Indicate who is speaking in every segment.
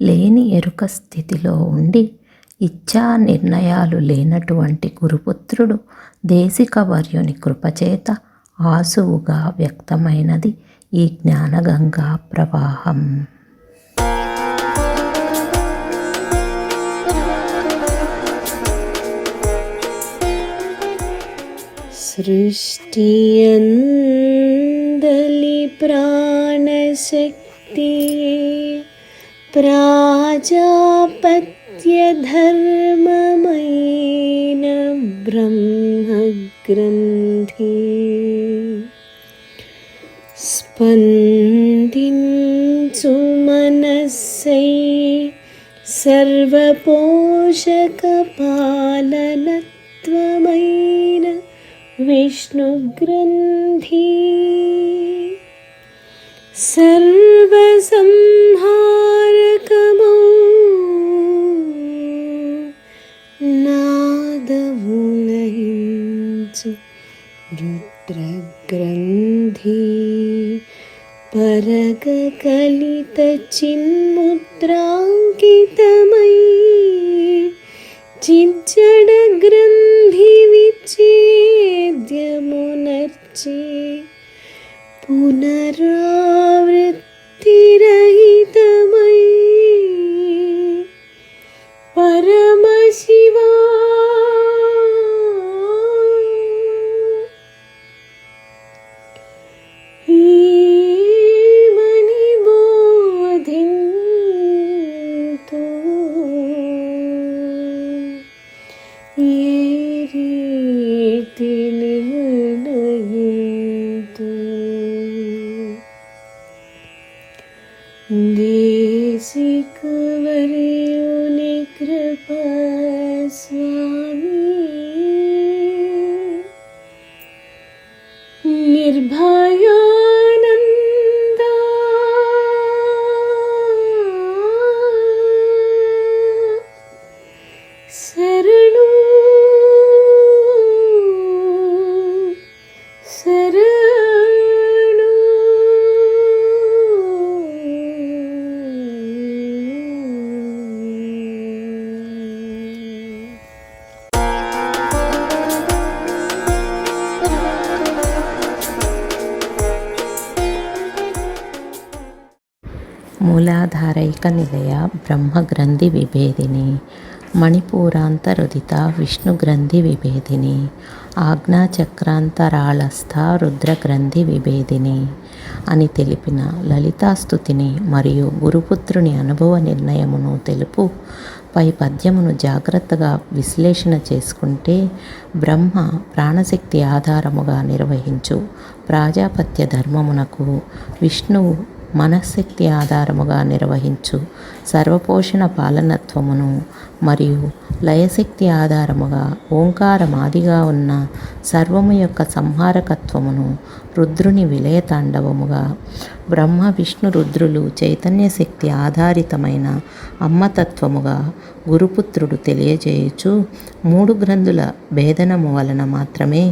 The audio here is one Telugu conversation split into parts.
Speaker 1: లేని ఎరుక స్థితిలో ఉండి ఇచ్ఛా నిర్ణయాలు లేనటువంటి గురుపుత్రుడు దేశిక వర్యుని కృపచేత ఆసువుగా వ్యక్తమైనది ఈ జ్ఞానగంగా ప్రవాహం
Speaker 2: सृष्टियन्दलि प्राणशक्तिये प्राजापत्यधर्ममयेन ब्रह्मग्रन्थि स्पन्दिन्सु मनस्सै सर्वपोषकपालनत्वमैन विष्णुग्रन्थि सर्वसंहारकमौ नादमुलहिंसु रुद्रग्रन्थि परगकलितचिन्मुद्राङ्कितमयी चिज्जडग्रन्थिविच्छेद्यमुनर्चे പുനരാവൃത്തിരഹിതമൈ. പരമശിവ ീ. this.
Speaker 1: మూలాధారైక నిలయ బ్రహ్మగ్రంథి విభేదిని మణిపూరాంతరుదిత విష్ణుగ్రంథి విభేదిని ఆజ్ఞాచక్రాంతరాళస్థ రుద్రగ్రంథి విభేదిని అని తెలిపిన లలితాస్తుతిని మరియు గురుపుత్రుని అనుభవ నిర్ణయమును తెలుపు పై పద్యమును జాగ్రత్తగా విశ్లేషణ చేసుకుంటే బ్రహ్మ ప్రాణశక్తి ఆధారముగా నిర్వహించు ప్రాజాపత్య ధర్మమునకు విష్ణువు మనశ్శక్తి ఆధారముగా నిర్వహించు. సర్వపోషణ పాలనత్వమును మరియు లయశక్తి ఆధారముగా ఓంకారమాదిగా ఉన్న సర్వము యొక్క సంహారకత్వమును రుద్రుని విలయతాండవముగా బ్రహ్మ విష్ణు రుద్రులు చైతన్య శక్తి ఆధారితమైన అమ్మతత్వముగా గురుపుత్రుడు తెలియజేయుచు మూడు గ్రంథుల భేదనము వలన మాత్రమే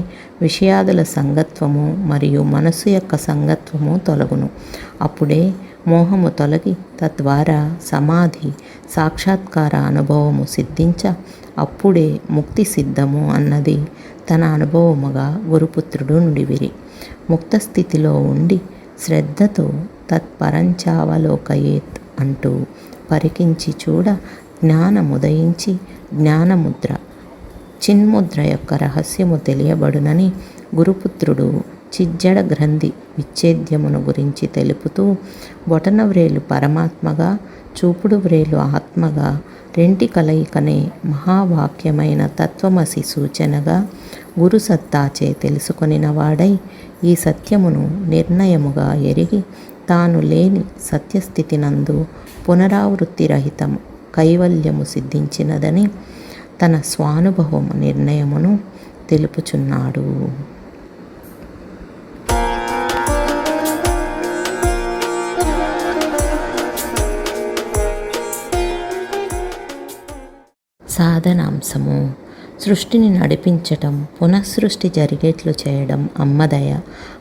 Speaker 1: విషయాదుల సంగత్వము మరియు మనస్సు యొక్క సంగత్వము తొలగును. అప్పుడే మోహము తొలగి తద్వారా సమాధి సాక్షాత్కార అనుభవము సిద్ధించ అప్పుడే ముక్తి సిద్ధము అన్నది తన అనుభవముగా గురుపుత్రుడు నుడివిరి. ముక్త స్థితిలో ఉండి శ్రద్ధతో తత్పరంచావలోకయేత్ అంటూ పరికించి చూడ జ్ఞానముదయించి జ్ఞానముద్ర చిన్ముద్ర యొక్క రహస్యము తెలియబడునని గురుపుత్రుడు చిజ్జడ గ్రంథి విచ్ఛేద్యమును గురించి తెలుపుతూ బొటన వ్రేలు పరమాత్మగా చూపుడు వ్రేలు ఆత్మగా రెంటి కలయికనే మహావాక్యమైన తత్వమసి సూచనగా గురు సత్తాచే తెలుసుకొనిన వాడై ఈ సత్యమును నిర్ణయముగా ఎరిగి తాను లేని సత్యస్థితినందు పునరావృత్తి రహితం కైవల్యము సిద్ధించినదని తన స్వానుభవము నిర్ణయమును తెలుపుచున్నాడు. సాధనాంశము. సృష్టిని నడిపించటం పునఃసృష్టి జరిగేట్లు చేయడం అమ్మదయ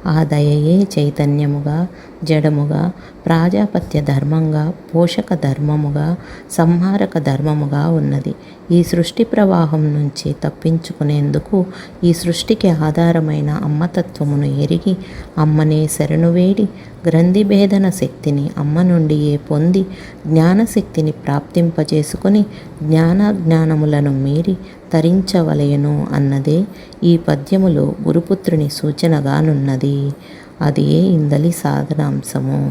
Speaker 1: ఆ దయయే చైతన్యముగా జడముగా ప్రాజాపత్య ధర్మంగా పోషక ధర్మముగా సంహారక ధర్మముగా ఉన్నది. ఈ సృష్టి ప్రవాహం నుంచి తప్పించుకునేందుకు ఈ సృష్టికి ఆధారమైన అమ్మతత్వమును ఎరిగి అమ్మనే శరణు వేడి గ్రంథి భేదన శక్తిని అమ్మ నుండియే పొంది జ్ఞానశక్తిని ప్రాప్తింపజేసుకొని జ్ఞానాజ్ఞానములను మీరి తరించవలయను అన్నదే ఈ పద్యములో గురుపుత్రుని సూచనగానున్నది. అది ఏ ఇందలి సాధనాంశము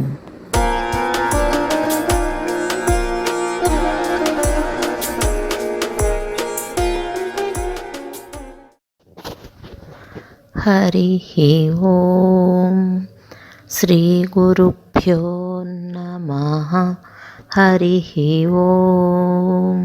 Speaker 1: హరి ఓం శ్రీ గురుభ్యో నమ హరి ఓం